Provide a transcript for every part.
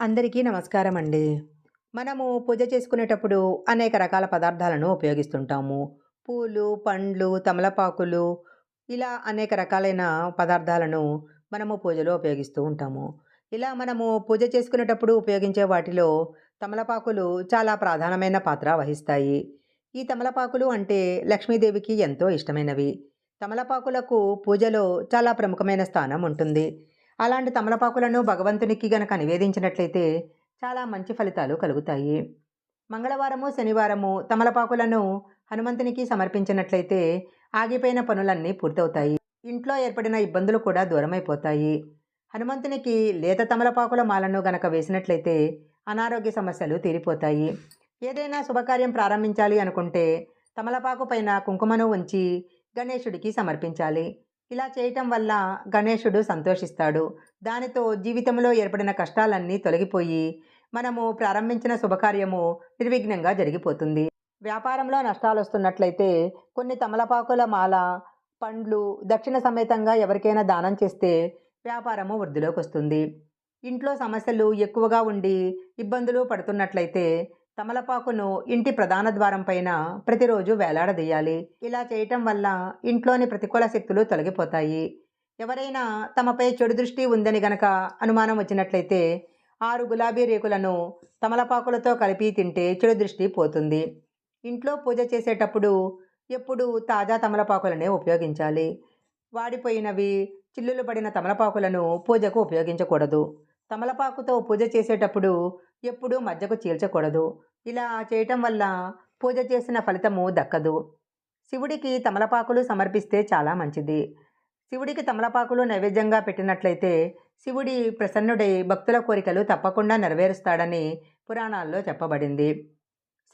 అందరికీ నమస్కారం అండి. మనము పూజ చేసుకునేటప్పుడు అనేక రకాల పదార్థాలను ఉపయోగిస్తుంటాము. పూలు, పండ్లు, తమలపాకులు ఇలా అనేక రకాలైన పదార్థాలను మనము పూజలో ఉపయోగిస్తూ ఉంటాము. ఇలా మనము పూజ చేసుకునేటప్పుడు ఉపయోగించే వాటిలో తమలపాకులు చాలా ప్రధానమైన పాత్ర వహిస్తాయి. ఈ తమలపాకులు అంటే లక్ష్మీదేవికి ఎంతో ఇష్టమైనవి. తమలపాకులకు పూజలో చాలా ప్రముఖమైన స్థానం ఉంటుంది. అలాంటి తమలపాకులను భగవంతునికి గనక నివేదించినట్లయితే చాలా మంచి ఫలితాలు కలుగుతాయి. మంగళవారము, శనివారము తమలపాకులను హనుమంతునికి సమర్పించినట్లయితే ఆగిపోయిన పనులన్నీ పూర్తవుతాయి. ఇంట్లో ఏర్పడిన ఇబ్బందులు కూడా దూరమైపోతాయి. హనుమంతునికి లేత తమలపాకుల మాలను గనక వేసినట్లయితే అనారోగ్య సమస్యలు తీరిపోతాయి. ఏదైనా శుభకార్యం ప్రారంభించాలి అనుకుంటే తమలపాకు పైన కుంకుమను ఉంచి గణేశుడికి సమర్పించాలి. ఇలా చేయటం వల్ల గణేశుడు సంతోషిస్తాడు. దానితో జీవితంలో ఏర్పడిన కష్టాలన్నీ తొలగిపోయి మనము ప్రారంభించిన శుభకార్యము నిర్విఘ్నంగా జరిగిపోతుంది. వ్యాపారంలో నష్టాలు వస్తున్నట్లయితే కొన్ని తమలపాకుల మాల, పండ్లు దక్షిణ సమేతంగా ఎవరికైనా దానం చేస్తే వ్యాపారము వృద్ధిలోకి వస్తుంది ఇంట్లో సమస్యలు ఎక్కువగా ఉండి ఇబ్బందులు పడుతున్నట్లయితే తమలపాకును ఇంటి ప్రధాన ద్వారం పైన ప్రతిరోజు వేలాడదీయాలి. ఇలా చేయటం వల్ల ఇంట్లోని ప్రతికూల శక్తులు తొలగిపోతాయి. ఎవరైనా తమపై చెడు దృష్టి ఉందని గనక అనుమానం వచ్చినట్లయితే ఆరు గులాబీ రేకులను తమలపాకులతో కలిపి తింటే చెడు దృష్టి పోతుంది. ఇంట్లో పూజ చేసేటప్పుడు ఎప్పుడూ తాజా తమలపాకులనే ఉపయోగించాలి. వాడిపోయినవి, చిల్లులు పడిన తమలపాకులను పూజకు ఉపయోగించకూడదు. తమలపాకుతో పూజ చేసేటప్పుడు ఎప్పుడూ మధ్యకు చీల్చకూడదు. ఇలా చేయటం వల్ల పూజ చేసిన ఫలితము దక్కదు. శివుడికి తమలపాకులు సమర్పిస్తే చాలా మంచిది. శివుడికి తమలపాకులు నైవేద్యంగా పెట్టినట్లయితే శివుడి ప్రసన్నుడై భక్తుల కోరికలు తప్పకుండా నెరవేరుస్తాడని పురాణాల్లో చెప్పబడింది.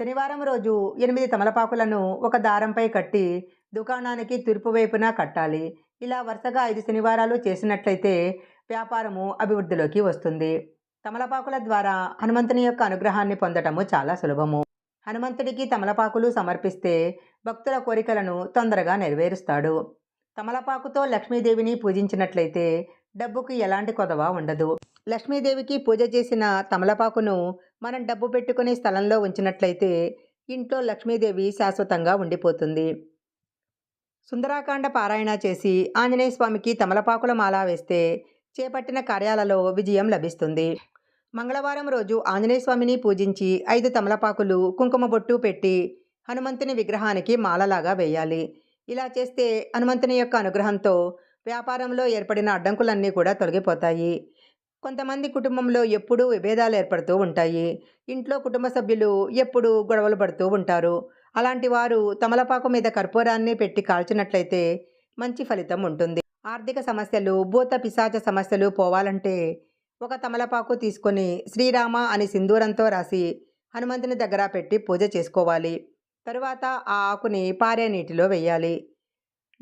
శనివారం రోజు ఎనిమిది తమలపాకులను ఒక దారంపై కట్టి దుకాణానికి తూర్పు వైపున కట్టాలి. ఇలా వరుసగా ఐదు శనివారాలు చేసినట్లయితే వ్యాపారము అభివృద్ధిలోకి వస్తుంది. తమలపాకుల ద్వారా హనుమంతుని యొక్క అనుగ్రహాన్ని పొందటము చాలా సులభము. హనుమంతుడికి తమలపాకులు సమర్పిస్తే భక్తుల కోరికలను తొందరగా నెరవేరుస్తాడు. తమలపాకుతో లక్ష్మీదేవిని పూజించినట్లయితే డబ్బుకి ఎలాంటి కొదవ ఉండదు. లక్ష్మీదేవికి పూజ చేసిన తమలపాకును మనం డబ్బు పెట్టుకునే స్థలంలో ఉంచినట్లయితే ఇంట్లో లక్ష్మీదేవి శాశ్వతంగా ఉండిపోతుంది. సుందరాకాండ పారాయణ చేసి ఆంజనేయ స్వామికి తమలపాకుల మాల వేస్తే చేపట్టిన కార్యాలలో విజయం లభిస్తుంది. మంగళవారం రోజు ఆంజనేయస్వామిని పూజించి ఐదు తమలపాకులు, కుంకుమ బొట్టు పెట్టి హనుమంతుని విగ్రహానికి మాలలాగా వేయాలి. ఇలా చేస్తే హనుమంతుని యొక్క అనుగ్రహంతో వ్యాపారంలో ఏర్పడిన అడ్డంకులన్నీ కూడా తొలగిపోతాయి. కొంతమంది కుటుంబంలో ఎప్పుడూ విభేదాలు ఏర్పడుతూ ఉంటాయి. ఇంట్లో కుటుంబ సభ్యులు ఎప్పుడూ గొడవలు పడుతూ ఉంటారు. అలాంటి వారు తమలపాకు మీద కర్పూరాన్ని పెట్టి కాల్చినట్లయితే మంచి ఫలితం ఉంటుంది. ఆర్థిక సమస్యలు, భూత పిశాచ సమస్యలు పోవాలంటే ఒక తమలపాకు తీసుకొని శ్రీరామ అని సింధూరంతో రాసి హనుమంతుని దగ్గర పెట్టి పూజ చేసుకోవాలి. తరువాత ఆ ఆకుని పారే నీటిలో వేయాలి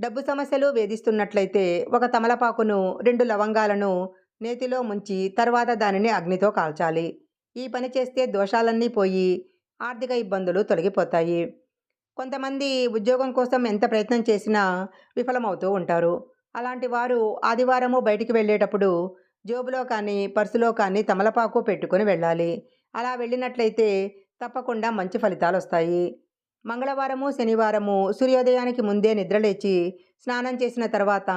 డబ్బు సమస్యలు వేధిస్తున్నట్లయితే ఒక తమలపాకును, రెండు లవంగాలను నేతిలో ముంచి తర్వాత దానిని అగ్నితో కాల్చాలి. ఈ పని చేస్తే దోషాలన్నీ పోయి ఆర్థిక ఇబ్బందులు తొలగిపోతాయి. కొంతమంది ఉద్యోగం కోసం ఎంత ప్రయత్నం చేసినా విఫలమవుతూ ఉంటారు. అలాంటి వారు ఆదివారము బయటికి వెళ్ళేటప్పుడు జేబులో కానీ, పర్సులో కానీ తమలపాకు పెట్టుకుని వెళ్ళాలి. అలా వెళ్ళినట్లయితే తప్పకుండా మంచి ఫలితాలు వస్తాయి మంగళవారము, శనివారము సూర్యోదయానికి ముందే నిద్రలేచి స్నానం చేసిన తర్వాత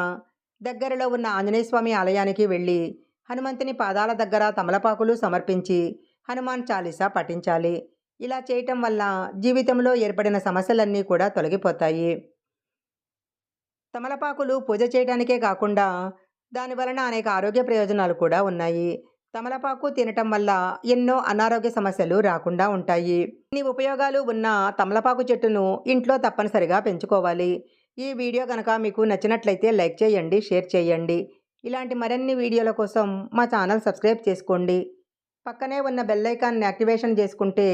దగ్గరలో ఉన్న ఆంజనేయస్వామి ఆలయానికి వెళ్ళి హనుమంతుని పాదాల దగ్గర తమలపాకులు సమర్పించి హనుమాన్ చాలీసా పఠించాలి. ఇలా చేయటం వల్ల జీవితంలో ఏర్పడిన సమస్యలన్నీ కూడా తొలగిపోతాయి. తమలపాకులు పూజ చేయటానికే కాకుండా దాని వలన అనేక ఆరోగ్య ప్రయోజనాలు కూడా ఉన్నాయి. తమలపాకు తినటం వల్ల ఎన్నో అనారోగ్య సమస్యలు రాకుండా ఉంటాయి. ఇన్ని ఉపయోగాలు ఉన్న తమలపాకు చెట్టును ఇంట్లో తప్పనిసరిగా పెంచుకోవాలి. ఈ వీడియో కనుక మీకు నచ్చినట్లయితే లైక్ చేయండి, షేర్ చేయండి. ఇలాంటి మరిన్ని వీడియోల కోసం మా ఛానల్ సబ్స్క్రైబ్ చేసుకోండి. పక్కనే ఉన్న బెల్లైకాన్ని యాక్టివేషన్ చేసుకుంటే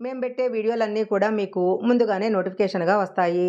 మేము పెట్టే వీడియోలన్నీ కూడా మీకు ముందుగానే నోటిఫికేషన్‌గా వస్తాయి.